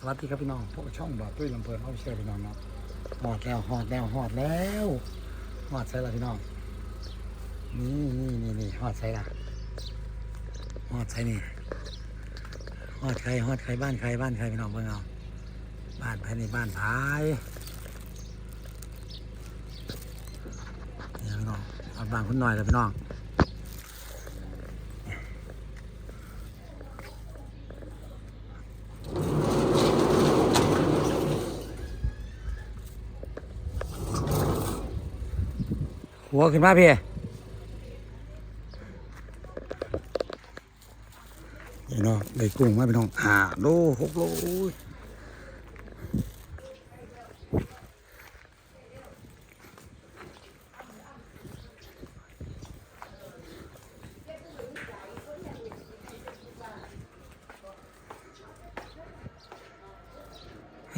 สวัสดีครับพี่น้องพวกช่องบอดตุ้ยลำเพลินเอาเชื่อพี่น้องเนาะหอดแล้วหอดแล้วหอดแล้วหอดใส่ละพี่น้องนี่นี่นี่นี่หอดใส่ละหอดใส่นี่หอดใครหอดใครบ้านใครบ้านใครพี่น้องเบิ่งเอาบ้านภายในบ้านพายนี่พี่น้องเอาบ้านคุณหน่อยเลยพี่น้อง หัวขึ้นมาพี่นี่เนาะได้กุ้งมาพี่น้องห้าโลหกโลอุ้ย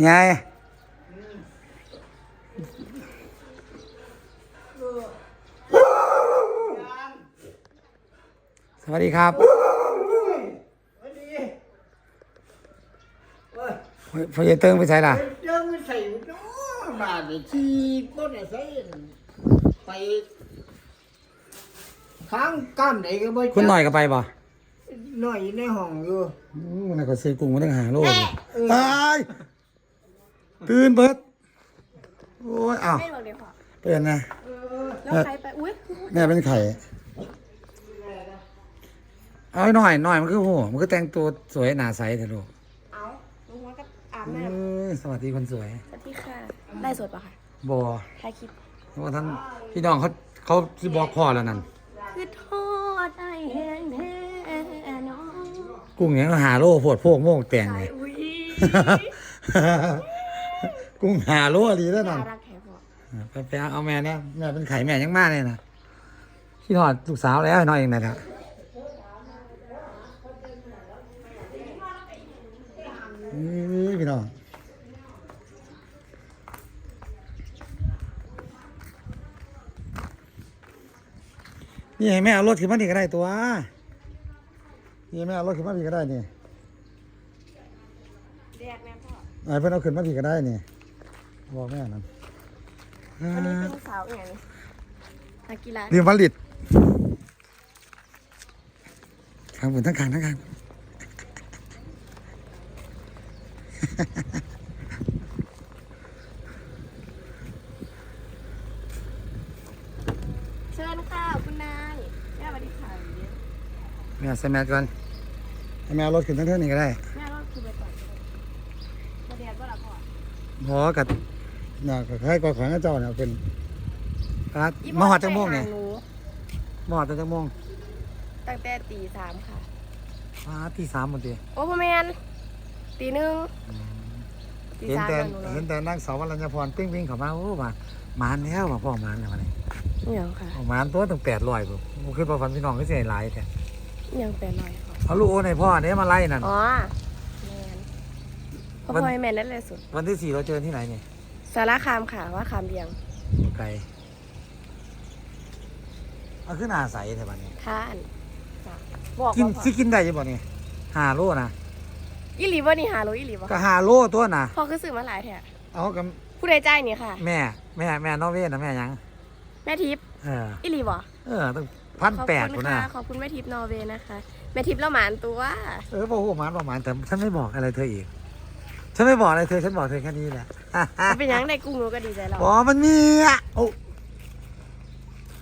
ยายส วัสดีครับพอเยเติงไปใส่ล่ะเดินไม่ใส่เนาะบาดนี่ที่ต้นใส่ไปค้างก้ามไหนก็ไม่คุณหน่อยก็ไปบ่หน่อยในห้องอยู่อู้นั่นก็ซื้อกุ้งมาตั้งหาโลเลยเออตายตื่นเบิดโอ้ยอ้าวไม่หรอกเดี๋ยวขอเปลี่ยนนะแล้วใครไปอุ้ยแม่เป็นไข่ เอาให้หน่อยหน่อยมันคือโหมันก็แต่งตัวสวยหนาใสเถอะลูกเอาลุงว่าก็อาบเอน้้ยสวัสดีคนสวยำสวัสดีค่ะ ได้สดปะคะบอถ่ายคลิปเพราะว่าท่านพี่น้องเขาเขาที่บอกพ่อแล้วนั่นคือโทษได้แห้งแท้น้องกุ้งเนี้ยหาโลโพดโพกโม่งแต่งสาเลยยอุ้ย กุ้งหาโลดีแล้วนั่น น่ารักแท้พอไปไปเอาแม่เนี่ยแม่เป็นไข่แม่ยังมากเลยนะพี่ทอดลูกสาวแล้วให้น้อยเองนะครับ นี่พี่น้องนี่ให้แม่เอารถขึ้นมาดีก็ได้ตัว นี่ให้แม่เอารถขึ้นมาดีก็ได้นี่แดดแม่พ่อไอ้เพื่อนเอาขึ้นมาดีก็ได้นี่บอกแม่นั่นวันนี้เป็นสาวอย่างนี้นักกีฬาเรียนวลิตครับผมทั้งขางทั้งขาง ค่ะคุณนายแม่สวัสดีค่ะแม่ใส่แมสก่อนให้แม่เอารถขึ้นทั้งเท่านี้ก็ได้แม่ก็คือไปก่อนมาแดดก็ละพ่อพอกับน่ะก็ให้กอของเจ้าเนี่ยเป็นครับอีมาหอดจังโมงไปเนี่ยหาหนูมาหอดจังโมงตั้งแต่ตีสามค่ะมาที่สามหมดเลยโอ้พ่อแมนตีหนึ่งตีเห็นสามแต่แล้วหนูเห็นแต่นางสาววรัญญพรปิ้งปิ้งเข้ามาโอ้ว่าหมานแล้วว่าพ่อหมานแล้ววันนี้ นี่ยังค่ะเอาหมานตัวตั้งแปดร้อยผมผมคิดว่าฟันพี่น้องก็เสียหลายแต่ยังแปลหน่อยค่ะเอาลูกโอนให้พ่อเนี่ยมาไล่นั่น อ๋อแมนพ่อมันพลอยแมนนั่นเลยสุด วันที่สี่เราเจอที่ไหนเนี่ยสารคามค่ะว่าคามเบียงไกลเอาขึ้นอาใสแถวนี้ท่านจ้ะบอกกินว่าพ่อสิกินได้ยังบ่นี่หาโลนะอีหลีบ่นี่หาโลอีหลีบ่ก็หาโลตัวนะพ่อคือซื้อมาหลายแท้เอากับผู้ใดจ่ายนี่ค่ะ แม่ แม่แม่นอร์เวย์นะแม่หยังแม่ทิพย์เอออีหลีบ่เออตั้งพันขอบแปดคุคนณน่ะค่ะขอบคุณแม่ทิพย์นอร์เวย์นะคะแม่ทิพย์ละหมานตัว เออบอกว่าหมานประมาณแต่ฉันไม่บอกอะไรเธออีก ฉันไม่บอกอะไรเธอ ฉันบอกเธอแค่นี้แหละ เป็นหยังได้กุ้งหนูก็ดีใจแล้วอ๋อมันมีอะโอ้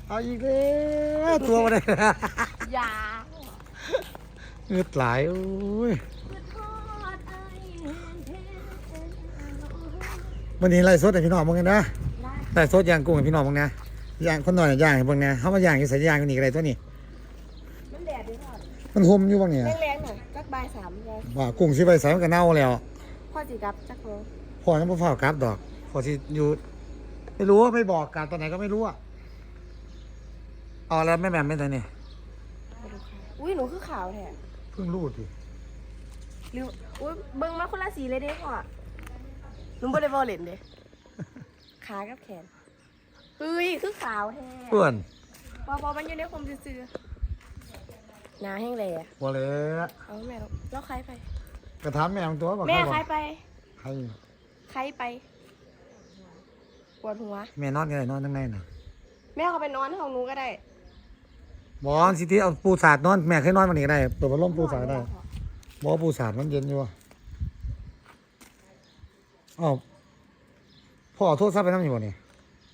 เอาอีกแล้วตัวมาเลยอย่าเงือดไหลายโอ้ยวันนี้ไล่สดให้พี่น้องมึงกันนะไล่สดย่างกุ้งให้พี่น้องมึงนะ ย่างคนหน่อยย่างให้เบิ่งนะเขามาย่างอยู่ใส่ย่างกันอีกอะไรตัวนี้ มันแดดดีพ่อมันห่มอยู่บ้างเนี่ยแรงๆหน่อยจักบ่ายสามเลยว่ากุ้งสิไปใส่มันก็เน่าแล้วพ่อจีกับจักโลพ่อยังไม่เฝ้ากลับดอกพอที่อยู่ไม่รู้ว่าไม่บอกกลับตอนไหนก็ไม่รู้อะเอาแล้วแม่แหม่มไม่ทันเนี่ยมาดูค่ะอุ้ยหนูคือขาวแท้เพิ่งรูดดิหรืออุ้ยเบิ่งมาคนละสีเลยเด้พ่อหนูบ่ได้บ่เล่นเด้ขากับแขน เฮ้ยคือขาวแท้เพื่อนบอบอมันอยู่ในผมซื่อๆหนาแห้งเลยอะบ่เลยเอาแม่แล้วแล้วใครไป กระถามแม่ของตัวบอกแม่เขาบใครอกไป ใครใครไปปวดหัว แม่นอนกันไหนนอนทั้งในน่ะแม่เขาไปนอนห้องหนูก็ได้บอกสิที่เอาปูสาดนอนแม่เคยนอนวันนี้ก็ได้เปิดพัดลมปูสาดได้บอกปูสาดมันเย็นอยู่อะอ้าวพ่อเอาโทษซับไปน้ำอยู่บ่นี่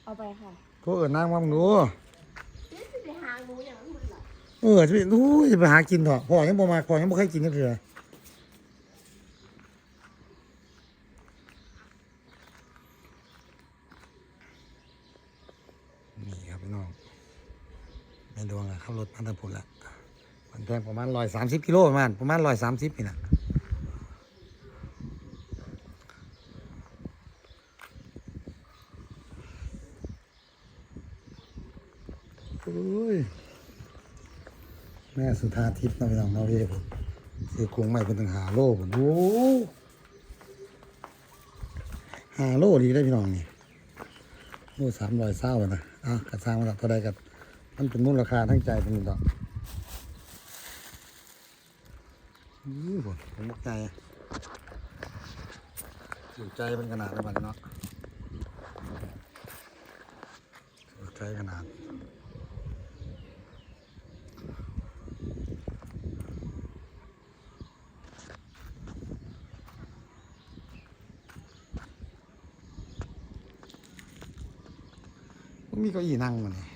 เอาไปค่ะโทษเอิญนางมามึงดูไปหาหนูอย่างนั้นมึงเหรอเออจะไปอู้ยจะไปหากินเถอะพ่อยังบ่มาพ่อยังบ่เคยกินก็คือนี่ครับพี่น้องแม่ดวงอะขับรถมาตะพุนละมันแพงประมาณร้อยสามสิบกิโลประมาณประมาณร้อยสามสิบนี่นะโอ้ยแม่สุธาทิพย์นะพี่น้องเนาะพี่ผมซื้อกรงใหม่เป็นตั้งหาโลผมโอ้หาโลดีได้พี่น้องนี่โลสามร้อยเศร้านะอะกระซังมาแล้วเท่าใดกับมันเป็นมูลค่าทั้งใจเป็นดอกนี่ผมผมบอกใจอยู่ใจเป็นขนาดอะไรบ้างเนาะอยู่ใจขนาด มีเก้าอี้นั่งมาเนี่ย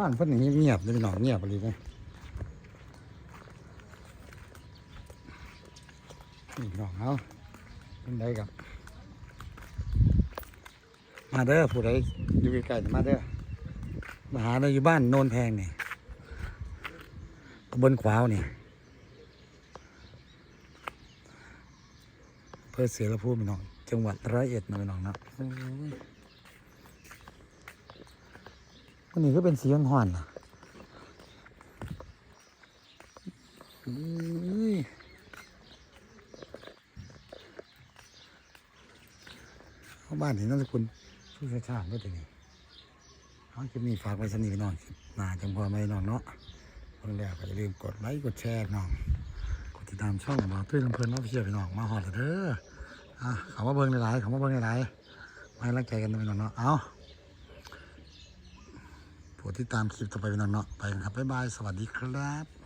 บ้านเพิ่นอย่เงียบเลยพี่น้องเงียบไปเลยนะนี่น้องเอาเป็นไดกับ มาเด้อผู้ใดอยู่ใกล้ๆมาเด้อมาหาเราอยู่บ้านโนนแพงนี่ตำบลขวาวนี่เพื่อเสือละพูพี่น้อง จังหวัดร้อยเอ็ดนะพี่น้องนะ โอ้ยวันนี้ก็เป็นสีห่อนๆนะอุ้ยเข้าบ้านนี่น่าจะคุณผู้เชี่ยวชาญด้วยตัวนี้เขาจะมีฝากไว้สนิทน้องนาจังพอไหมน้องเนาะเพิ่งแล้วก็อย่าลืมกดไลค์กดแชร์น้อง กดติดตามช่องมาตุ้ยลำเพลินว่าพี่เชี่ยวพี่น้องมาหอดเด้ออะเขามาเบิ่งหลายๆเขามาเบิ่งหลายๆมาให้รักใจกันนะพี่น้องเนาะ เอา ผู้ที่ตามคลิปต่อไปเป็นน้องๆไปกันครับบ๊ายบาย สวัสดีครับ